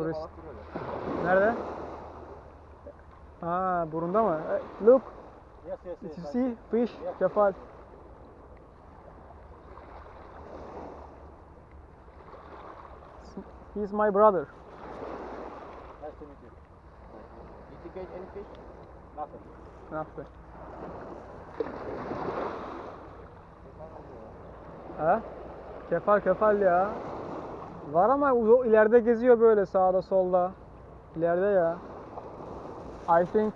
turist. Nerede? Ha burunda mı? Look, Yes yes yes. you see fish? Yeah. Kefal. He's my brother. Nice to meet you. Did you catch any fish? Nothing. Nothing. Ha? Kefal kefal ya. Var ama o ileride geziyor böyle sağda solda. İleride ya. I think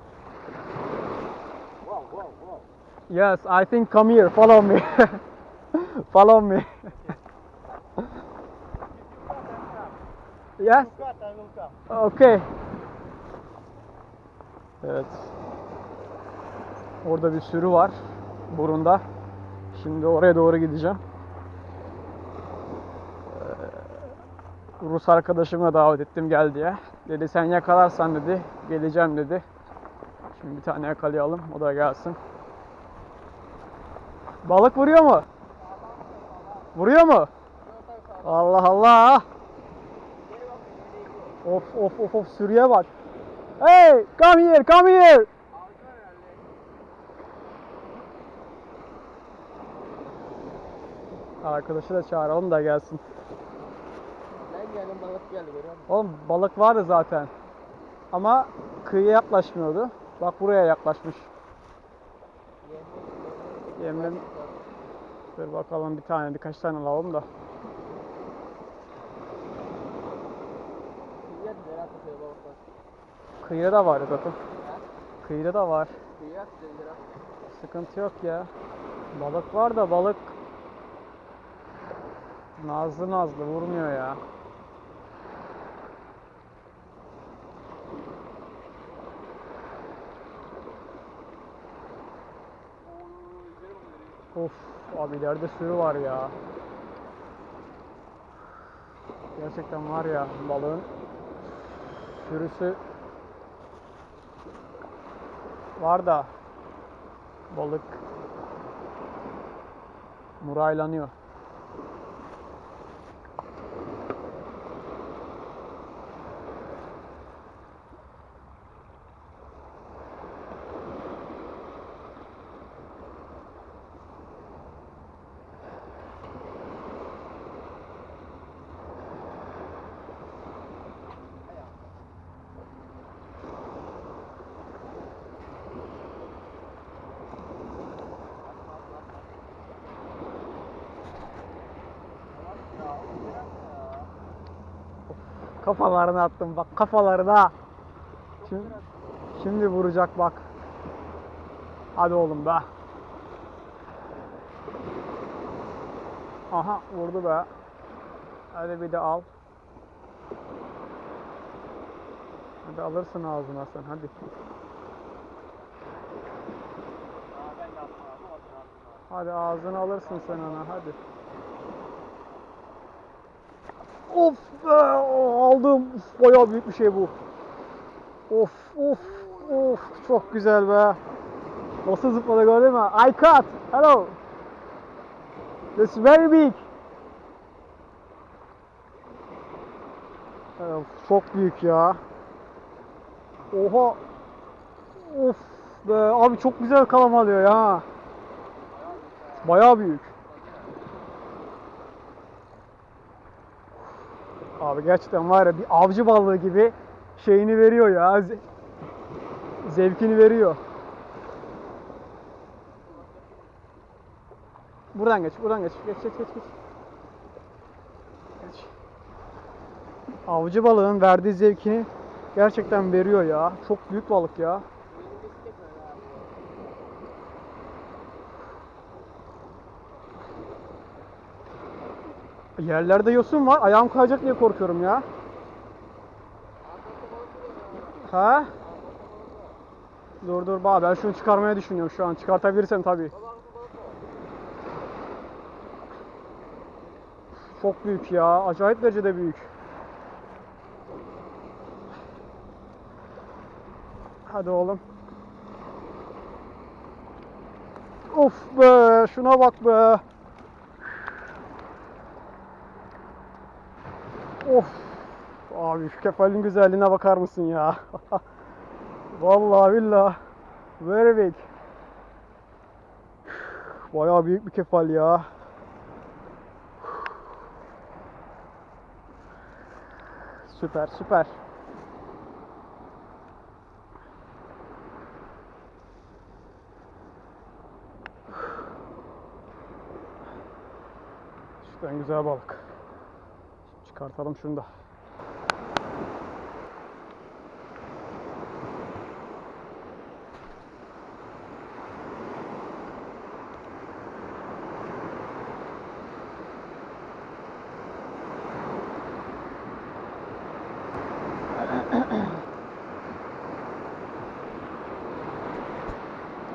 Wow wow wow. yes, I think come here, follow me. follow me. yes, okay. Evet. Orada bir sürü var burunda. Şimdi oraya doğru gideceğim. Rus arkadaşımı da davet ettim gel diye. Dedi sen yakalarsan dedi geleceğim dedi. Şimdi bir tane yakalayalım o da gelsin. Balık vuruyor mu? Vuruyor mu? Allah Allah. Of of of of sürüye bak. Hey, come here, come here. Arkadaşı da çağıralım da gelsin. Geldim balık geldi görüyor musun? Oğlum balık vardı zaten. Ama kıyıya yaklaşmıyordu. Bak buraya yaklaşmış. Yemlem. Dur bakalım bir tane birkaç tane alalım da. Kıyıya balıklar. Kıyıda da var zaten. Kıyıda da var. Kıyıya. Sıkıntı yok ya. Balık var da balık nazlı nazlı vurmuyor ya. Of abi ileride sürü var ya. Gerçekten var ya balığın sürüsü var da balık muraylanıyor. Kafalarına attım bak kafalarına. Şimdi, şimdi vuracak bak. Hadi oğlum be. Aha vurdu be. Hadi bir de al. Hadi alırsın ağzına sen hadi. Hadi ağzını alırsın sen ona hadi. Of be aldım. Uf, bayağı büyük bir şey bu. Of of of çok güzel be. Nasıl zıpladı gördün mü? I caught. Hello. That's very big. Of, çok büyük ya. Oha. Of be abi çok güzel kalam alıyor ya. Bayağı büyük. Abi gerçekten var ya bir avcı balığı gibi şeyini veriyor ya. ze- Zevkini veriyor. Buradan geç, buradan geç. Geç, geç, geç, geç. Geç. Avcı balığın verdiği zevkini gerçekten veriyor ya. Çok büyük balık ya. Yerlerde yosun var. Ayağım kayacak diye korkuyorum ya. Ha? Dur dur bak ben şunu çıkarmaya düşünüyorum şu an. Çıkartabilirsem tabii. Çok büyük ya. Acayip derecede büyük. Hadi oğlum. Of be, şuna bak be. Of. Abi şu kefalin güzelliğine bakar mısın ya? Vallahi billah. Very big. Bayağı büyük bir kefal ya. Süper süper. Şuradan güzel balık. Çıkartalım şunu da.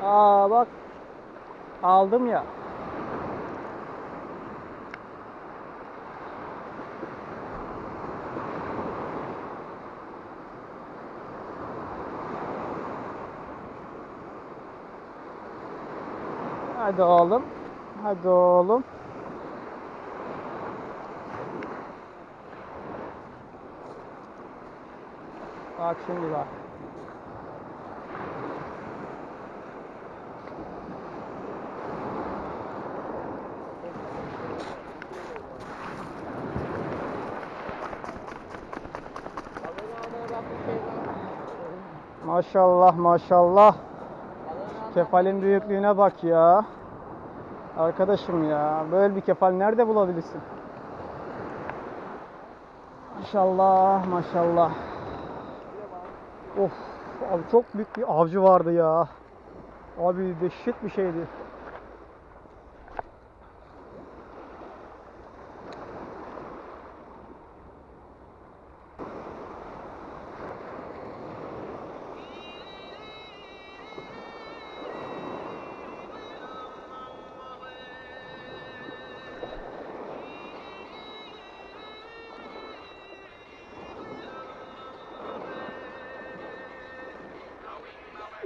Aa bak aldım ya. Hadi oğlum. Hadi oğlum. Bak şimdi bak. Maşallah maşallah. Kefalin büyüklüğüne bak ya. Arkadaşım ya böyle bir kefal nerede bulabilirsin? Maşallah maşallah. Of abi çok büyük bir avcı vardı ya. Abi dehşet bir şeydi.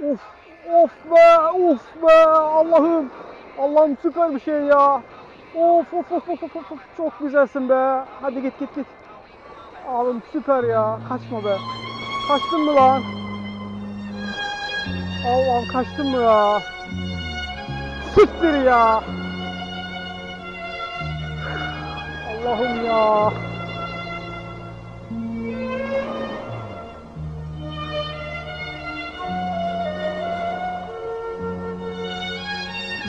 Of of be of be Allah'ım. Allah'ım süper bir şey ya. Of of of of of of, çok güzelsin be. Hadi git git git. Abim süper ya. Kaçma be. Kaçtın mı lan? Allah'ım kaçtın mı ya? Siktir ya. Allah'ım ya.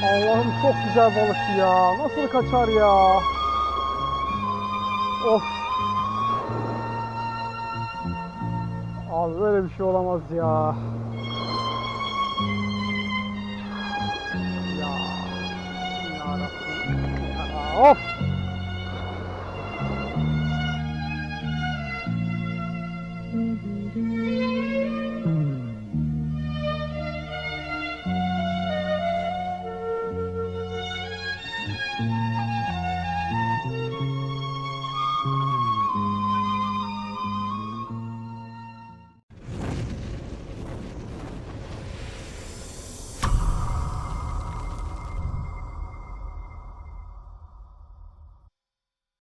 Allah'ım çok güzel balıktı ya. Nasıl kaçar ya? Of. Abi böyle bir şey olamaz ya. Ya. Ya Rabbim. Of.